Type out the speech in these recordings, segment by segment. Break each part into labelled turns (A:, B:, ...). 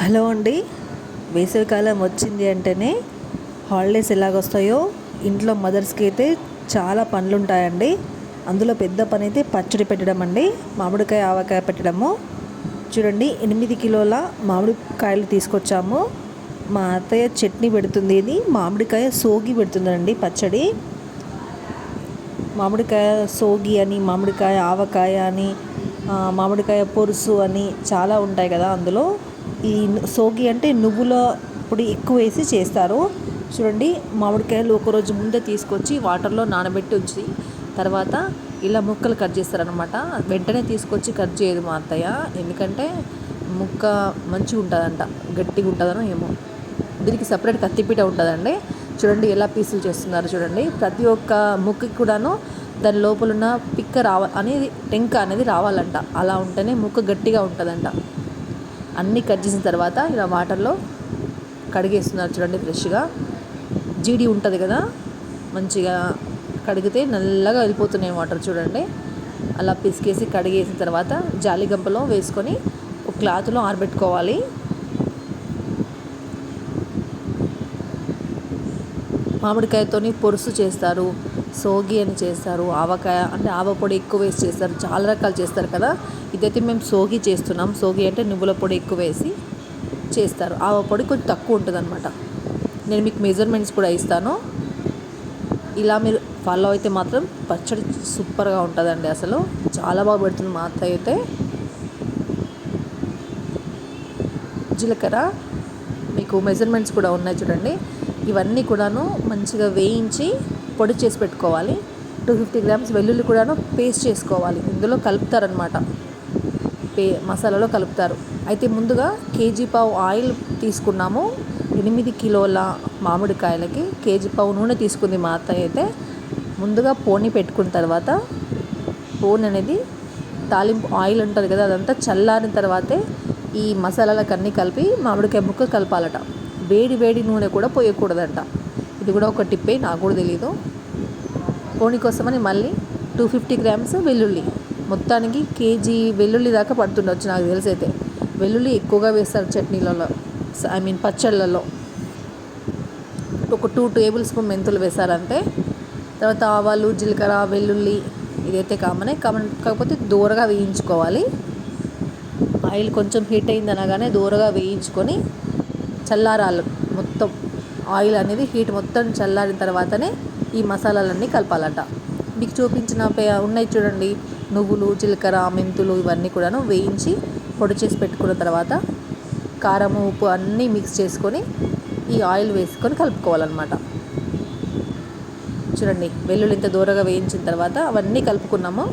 A: Hello అండి. వేసవికాలం వచ్చింది అంటేనే హాలిడేస్ ఎలాగొస్తాయో ఇంట్లో మదర్స్కి అయితే చాలా పనులు ఉంటాయండి అందులో పెద్ద పని అయితే పచ్చడి పెట్టడం అండి. మామిడికాయ ఆవకాయ పెట్టడము. చూడండి ఎనిమిది కిలోల మామిడికాయలు తీసుకొచ్చాము. మా అత్తయ్య చట్నీ పెడుతుంది ఇది మామిడికాయ సోగి పెడుతుందండి పచ్చడి. మామిడికాయ సోగి అని మామిడికాయ ఆవకాయ అని మామిడికాయ పొరుసు అని చాలా ఉంటాయి కదా అందులో. ఈ సోగి అంటే నువ్వుల పొడి ఎక్కువ వేసి చేస్తారు. చూడండి మామిడికాయలు ఒకరోజు ముందే తీసుకొచ్చి వాటర్లో నానబెట్టి ఉంచి తర్వాత ఇలా ముక్కలు కట్ చేస్తారనమాట వెంటనే తీసుకొచ్చి కట్ చేయదు మా అత్తయ్య. ఎందుకంటే ముక్క మంచిగా ఉంటుందంట గట్టిగా ఉంటుందనో ఏమో. దీనికి సపరేట్ కత్తిపీట ఉంటుందండి. చూడండి ఎలా పీసులు చేస్తున్నారు చూడండి. ప్రతి ఒక్క ముక్కకి కూడాను దాని లోపల ఉన్న పిక్క రావ అనేది టెంక అనేది రావాలంట. అలా ఉంటేనే ముక్క గట్టిగా ఉంటుందంట. అన్నీ కట్ చేసిన తర్వాత ఇలా వాటర్లో కడిగేస్తున్నారు చూడండి ఫ్రెష్గా. జీడి ఉంటుంది కదా మంచిగా కడిగితే నల్లగా వెళ్ళిపోతున్నాయి వాటర్ చూడండి. అలా పిసికేసి కడిగేసిన తర్వాత జాలి గంపలో వేసుకొని ఒక క్లాత్లో ఆరబెట్టుకోవాలి. మామిడికాయతోని పొరుసు చేస్తారు. సోగి అని చేస్తారు ఆవకాయ అంటే ఆవ పొడి ఎక్కువ వేసి చేస్తారు చాలా రకాలు చేస్తారు కదా. ఇదైతే మేము సోగి చేస్తున్నాం. సోగి అంటే నువ్వుల పొడి ఎక్కువ వేసి చేస్తారు. ఆవ పొడి కొంచెం తక్కువ ఉంటుంది అనమాట నేను మీకు మెజర్మెంట్స్ కూడా ఇస్తాను. ఇలా మీరు ఫాలో అయితే మాత్రం పచ్చడి సూపర్గా ఉంటుందండి అసలు. చాలా బాగా పెడుతుంది మా అత్త అయితే. జీలకర్ర మీకు మెజర్మెంట్స్ కూడా ఉన్నాయి చూడండి. ఇవన్నీ కూడాను మంచిగా వేయించి పొడి చేసి పెట్టుకోవాలి. టూ ఫిఫ్టీ గ్రామ్స్ వెల్లుల్లి కూడాను పేస్ట్ చేసుకోవాలి. ఇందులో కలుపుతారనమాట పే మసాలాలో కలుపుతారు. అయితే ముందుగా కేజీ పావు ఆయిల్ తీసుకున్నాము. ఎనిమిది కిలోల మామిడికాయలకి కేజీ పావు నూనె తీసుకుంది మా అత్తయ్య అయితే. ముందుగా పోని పెట్టుకున్న తర్వాత పోన్ అనేది తాలింపు ఆయిల్ ఉంటుంది కదా అదంతా చల్లారిన తర్వాతే ఈ మసాలాలకు అన్నీ కలిపి మామిడికాయ ముక్క కలపాలట. వేడి వేడి నూనె కూడా పోయకూడదంట. ఇది కూడా ఒక టిప్పే నాకు కూడా తెలియదు పోనీ కోసమని మళ్ళీ టూ ఫిఫ్టీ గ్రామ్స్ వెల్లుల్లి. మొత్తానికి కేజీ వెల్లుల్లి దాకా పడుతుండొచ్చు నాకు తెలిసి అయితే వెల్లుల్లి ఎక్కువగా వేస్తారు చట్నీలలో ఐ మీన్ పచ్చళ్ళలో. ఒక టూ టేబుల్ స్పూన్ మెంతులు వేశారంటే తర్వాత ఆవాలు జీలకర్ర వెల్లుల్లి ఇదైతే కామనే కామన్ కాకపోతే దూరగా వేయించుకోవాలి. ఆయిల్ కొంచెం హీట్ అయింది అనగానే దూరగా వేయించుకొని చల్లారాలు మొత్తం. ఆయిల్ అనేది హీట్ మొత్తం చల్లారిన తర్వాతనే ఈ మసాలాలన్నీ కలపాలట. మీకు చూపించిన పే ఉన్నాయి చూడండి. నువ్వులు జీలకర్ర మెంతులు ఇవన్నీ కూడాను వేయించి పొడి చేసి పెట్టుకున్న తర్వాత కారం ఉప్పు అన్నీ మిక్స్ చేసుకొని ఈ ఆయిల్ వేసుకొని కలుపుకోవాలన్నమాట. చూడండి వెల్లుల్లి ఇంత దూరగా వేయించిన తర్వాత అవన్నీ కలుపుకున్నాము.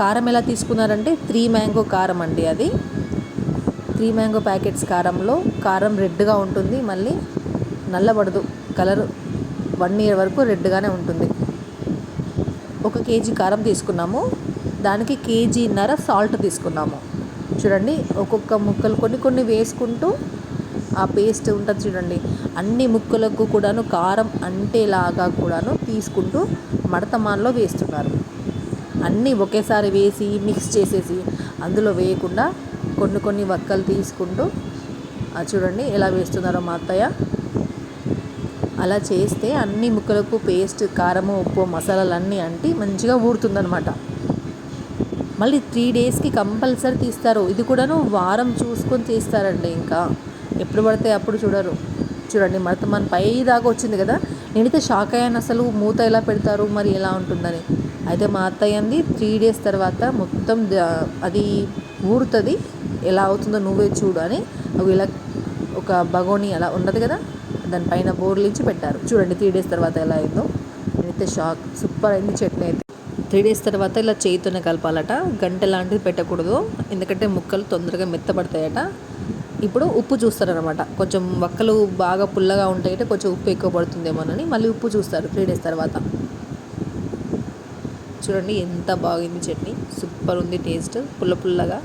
A: కారం ఎలా తీసుకున్నారంటే త్రీ మ్యాంగో కారం అండి అది. త్రీ మ్యాంగో ప్యాకెట్స్ కారంలో కారం రెడ్గా ఉంటుంది. మళ్ళీ నల్లబడదు. కలర్ వన్ ఇయర్ వరకు రెడ్గానే ఉంటుంది. ఒక కేజీ కారం తీసుకున్నాము. దానికి కేజీన్నర సాల్ట్ తీసుకున్నాము. చూడండి ఒక్కొక్క ముక్కలు కొన్ని కొన్ని వేసుకుంటూ ఆ పేస్ట్ ఉంటుంది చూడండి. అన్ని ముక్కలకు కూడాను కారం అంటేలాగా కూడాను తీసుకుంటూ మడతమాన్లో వేస్తున్నారు. అన్నీ ఒకేసారి వేసి మిక్స్ చేసేసి అందులో వేయకుండా కొన్ని కొన్ని వక్కలు తీసుకుంటూ చూడండి ఎలా వేస్తున్నారో మా అత్తయ్య. అలా చేస్తే అన్ని ముక్కలకు పేస్ట్ కారము ఉప్పు మసాలాలు అన్నీ అంటి మంచిగా ఊరుతుందనమాట మళ్ళీ త్రీ డేస్కి కంపల్సరీ తీస్తారు. ఇది కూడాను వారం చూసుకొని తీస్తారండి ఇంకా. ఎప్పుడు పడితే అప్పుడు చూడరు. చూడండి మడత మన పై దాకా వచ్చింది కదా? నేనైతే షాక్ అయ్యాను అసలు మూత ఎలా పెడతారు మరి ఎలా ఉంటుందని. అయితే మా అత్తయ్య అంది త్రీ డేస్ తర్వాత మొత్తం అది ఊరుతుంది. ఎలా అవుతుందో నువ్వే చూడు అని. అవి ఇలా ఒక బగోని అలా ఉన్నది కదా దానిపైన బోర్లించి పెట్టారు. చూడండి త్రీ డేస్ తర్వాత ఎలా అయిందో. నేనైతే షాక్ సూపర్ అయింది చట్నీ అయితే. త్రీ డేస్ తర్వాత ఇలా చేయితోనే కలపాలట. గంట లాంటిది పెట్టకూడదు. ఎందుకంటే ముక్కలు తొందరగా మెత్తపడతాయట ఇప్పుడు ఉప్పు చూస్తారనమాట కొంచెం వక్కలు బాగా పుల్లగా ఉంటాయంటే కొంచెం ఉప్పు ఎక్కువ పడుతుందేమోనని మళ్ళీ ఉప్పు చూస్తారు త్రీ డేస్ తర్వాత. చూడండి ఎంత బాగుంది చట్నీ. సూపర్ ఉంది టేస్ట్ పుల్ల పుల్లగా.